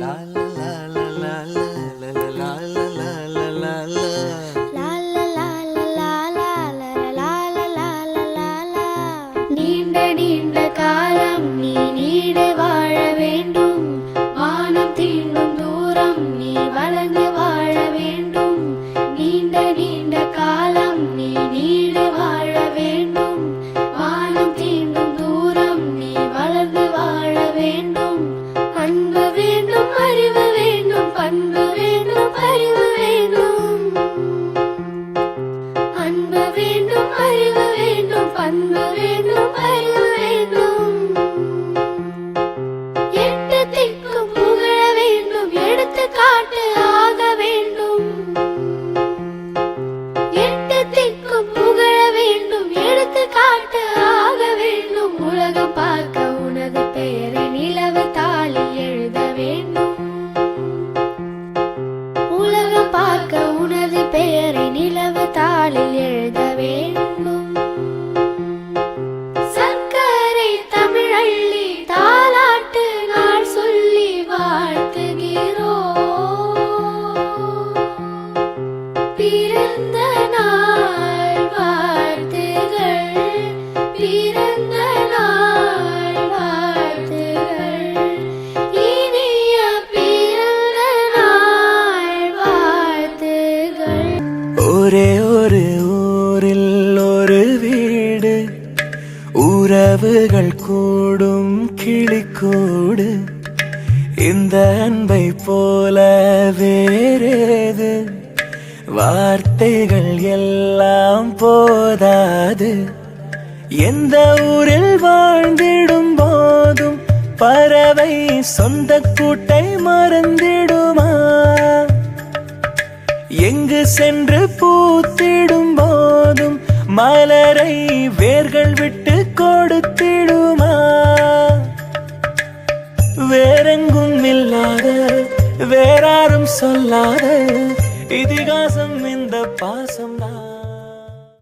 啦啦啦啦啦啦啦啦啦啦。அன்பு வேண்டும் அறிவு வேண்டும். அன்பு வேண்டும் அறிவு வேண்டும் பண்பு வேண்டும். பிறந்த நாள் வாழ்த்துகள். பிறந்த நாள் வாழ்த்துகள். இனிய பிறந்த நாள் வாழ்த்துகள். ஒரே ஒரு ஊரில் ஒரு வீடு. உறவுகள் கூடும் கிளிக்கூடு. இந்த அன்பை போல வேறே வார்த்தைகள் எல்லாம் போதாது. எந்த ஊரில் வாழ்ந்திடும் போதும் பறவை சொந்த கூட்டை மறந்திடுமா? எங்கு சென்று பூத்திடும் போதும் மலரை வேர்கள் விட்டு கொடுத்திடுமா? வேறெங்கும் இல்லாத வேறாரும் சொல்லாத இதிகாசம் இந்த பாசம் பாசம்தான்.